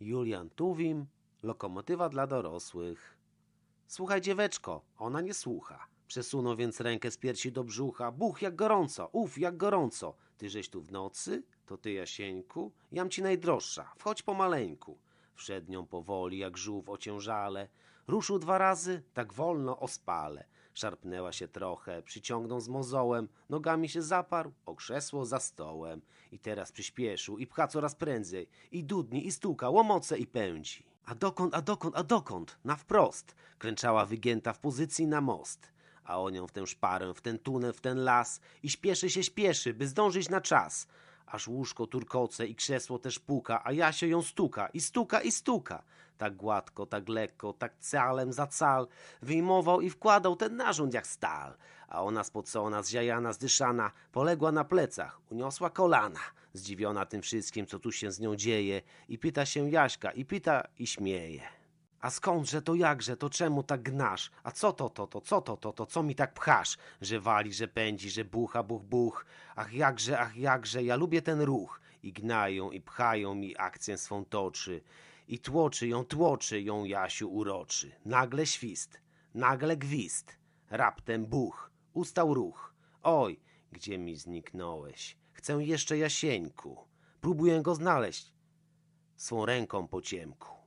Julian Tuwim, lokomotywa dla dorosłych. Słuchaj, dzieweczko, ona nie słucha. Przesunął więc rękę z piersi do brzucha. Buch, jak gorąco, uf, jak gorąco. Ty żeś tu w nocy? To ty, Jasieńku? Jam ci najdroższa, wchodź pomaleńku. Wszedł nią powoli, jak żółw ociężale. Ruszył dwa razy, tak wolno o spale. Szarpnęła się trochę, przyciągnął z mozołem, nogami się zaparł, o krzesło za stołem. I teraz przyspieszył i pcha coraz prędzej, i dudni, i stuka, łomoce i pędzi. A dokąd, a dokąd, a dokąd? Na wprost. Klęczała wygięta w pozycji na most. A o nią w tę szparę, w ten tunel, w ten las i śpieszy się, śpieszy, by zdążyć na czas. Aż łóżko turkoce i krzesło też puka, a Jasio ją stuka i stuka i stuka. Tak gładko, tak lekko, tak calem za cal wyjmował i wkładał ten narząd jak stal. A ona spocona, zziajana, zdyszana, poległa na plecach, uniosła kolana. Zdziwiona tym wszystkim, co tu się z nią dzieje i pyta się Jaśka i pyta i śmieje. A skądże to jakże, to czemu tak gnasz? A co to, to, to, co to, to, to, co mi tak pchasz? Że wali, że pędzi, że bucha, buch, buch. Ach jakże, ach jakże, ja lubię ten ruch. I gnają, i pchają mi akcję swą toczy. I tłoczy ją, tłoczy ją Jasiu uroczy. Nagle świst, nagle gwizd. Raptem buch, ustał ruch. Oj, gdzie mi zniknąłeś? Chcę jeszcze Jasieńku. Próbuję go znaleźć swą ręką po ciemku.